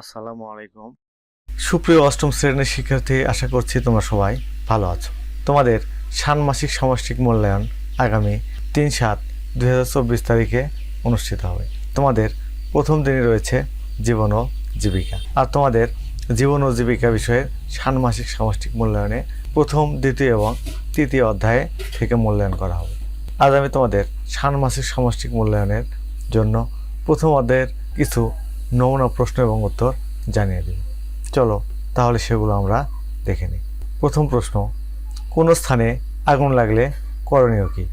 আসসালামু আলাইকুম। সুপ্রিয় অষ্টম শ্রেণির শিক্ষার্থী, আশা করছি তোমরা সবাই ভালো আছো। তোমাদের ষান্মাসিক সামষ্টিক মূল্যায়ন আগামী তিন সাত দুই হাজার চব্বিশ তারিখে অনুষ্ঠিত হবে। তোমাদের প্রথম দিনে রয়েছে জীবন ও জীবিকা। আর তোমাদের জীবন ও জীবিকা বিষয়ের ষান্মাসিক সামষ্টিক মূল্যায়নে প্রথম, দ্বিতীয় এবং তৃতীয় অধ্যায়ে থেকে মূল্যায়ন করা হবে। আজ আমি তোমাদের ষান্মাসিক সামষ্টিক মূল্যায়নের জন্য প্রথম অধ্যায়ের কিছু নমুনা, প্রশ্ন এবং উত্তর জানিয়ে দেব চলো, তাহলে সেগুলো আমরা দেখে নিই। প্রথম প্রশ্ন, কোন স্থানে আগুন লাগলে করণীয় কী?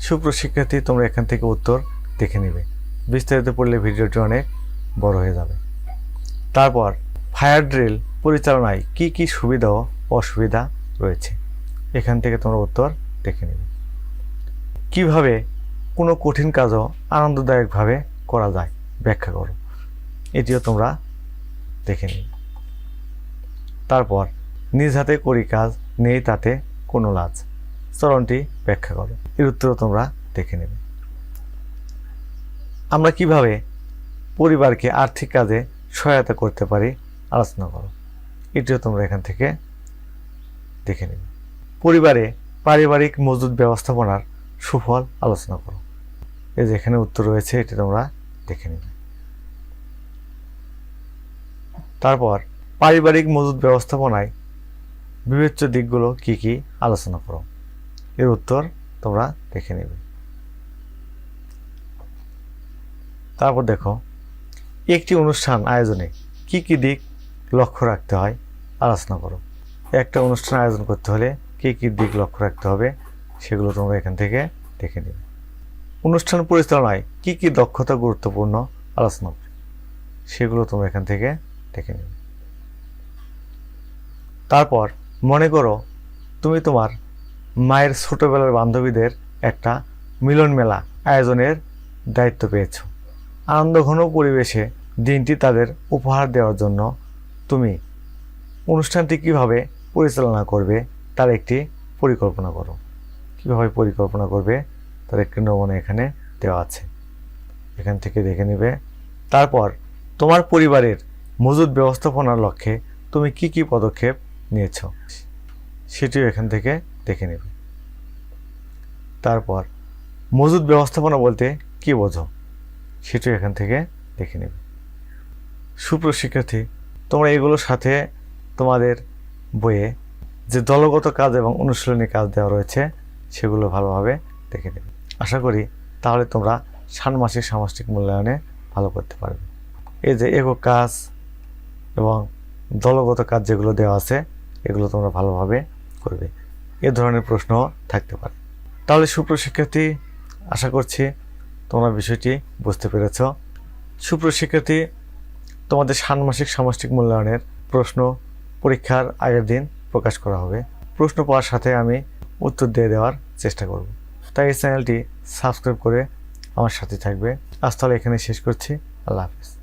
সুপ্রশিক্ষার্থী, তোমরা এখান থেকে উত্তর দেখে নেবে। বিস্তারিত পড়লে ভিডিওটি অনেক বড় হয়ে যাবে। তারপর, ফায়ার ড্রিল পরিচালনায় কি কি সুবিধা ও অসুবিধা রয়েছে? এখান থেকে তোমরা উত্তর দেখে নেবে। কীভাবে কোনো কঠিন কাজও আনন্দদায়কভাবে করা যায়? ব্যাখ্যা করো। এটিও তোমরা দেখে নিন তারপর, নিজ হাতে করি কাজ, নেই তাতে কোনো লাজ। চরণটি ব্যাখ্যা করো। এর উত্তরও তোমরা দেখে নেবে। আমরা কীভাবে পরিবারকে আর্থিক কাজে সহায়তা করতে পারি আলোচনা করো। এটিও তোমরা এখান থেকে দেখে নেবে। পরিবারে পারিবারিক মজুদ ব্যবস্থাপনার সুফল আলোচনা করো। এই যে এখানে উত্তর রয়েছে, এটি তোমরা দেখে নেবে। তারপর পারিবারিক মজুদ ব্যবস্থাপনায় বিবেচ্য দিকগুলো কি কি আলোচনা করো? এর উত্তর তোমরা দেখে নেবে। তারপর দেখো, একটি অনুষ্ঠান আয়োজনে কি কি দিক লক্ষ্য রাখতে হয় আলোচনা করো। একটা অনুষ্ঠান আয়োজন করতে হলে কি কি দিক লক্ষ্য রাখতে হবে সেগুলো তোমরা এখান থেকে দেখে নেবে। অনুষ্ঠান পরিচালনায় কি কি দক্ষতা গুরুত্বপূর্ণ আলোচনা সেগুলো তোমরা এখান থেকে দেখে নেবে তারপর মনে করো তুমি তোমার মায়ের ছোটবেলার বান্ধবীদের একটা মিলন মেলা আয়োজনের দায়িত্ব পেয়েছ। আনন্দঘন পরিবেশে দিনটি তাদের উপহার দেওয়ার জন্য তুমি অনুষ্ঠানটি কীভাবে পরিচালনা করবে তার একটি পরিকল্পনা করো। কীভাবে পরিকল্পনা করবে তার একটি নমুনা এখানে দেওয়া আছে। এখান থেকে দেখে নেবে। তারপর তোমার পরিবারের মজুদ ব্যবস্থাপনার লক্ষ্যে তুমি কি কি পদক্ষেপ নিয়েছ, সেটিও এখান থেকে দেখে নেবে। তারপর, মজুদ ব্যবস্থাপনা বলতে কি বোঝো, সেটিও এখান থেকে দেখে নেবে। সুপ্রশিক্ষার্থী তোমরা এগুলোর সাথে তোমাদের বইয়ে যে দলগত কাজ এবং অনুশীলনী কাজ দেওয়া রয়েছে, সেগুলো ভালোভাবে দেখে নেবে। আশা করি তাহলে তোমরা ষান্মাসিক সামষ্টিক মূল্যায়নে ভালো করতে পারবে। এই যে একক কাজ এবং দলগত কাজ যেগুলো দেওয়া আছে, এগুলো তোমরা ভালোভাবে করবে। এ ধরনের প্রশ্ন থাকতে পারে। তাহলে সুপ্রশিক্ষার্থী, আশা করছি তোমরা বিষয়টি বুঝতে পেরেছ। সুপ্রশিক্ষার্থী, তোমাদের ষান্মাসিক সামষ্টিক মূল্যায়নের প্রশ্ন পরীক্ষার আগের দিন প্রকাশ করা হবে। প্রশ্ন পাওয়ার সাথে আমি উত্তর দিয়ে দেওয়ার চেষ্টা করব। তাই এই চ্যানেলটি সাবস্ক্রাইব করে আমার সাথে থাকবে। আজ তাহলে এখানে শেষ করছি। আল্লাহ হাফিজ।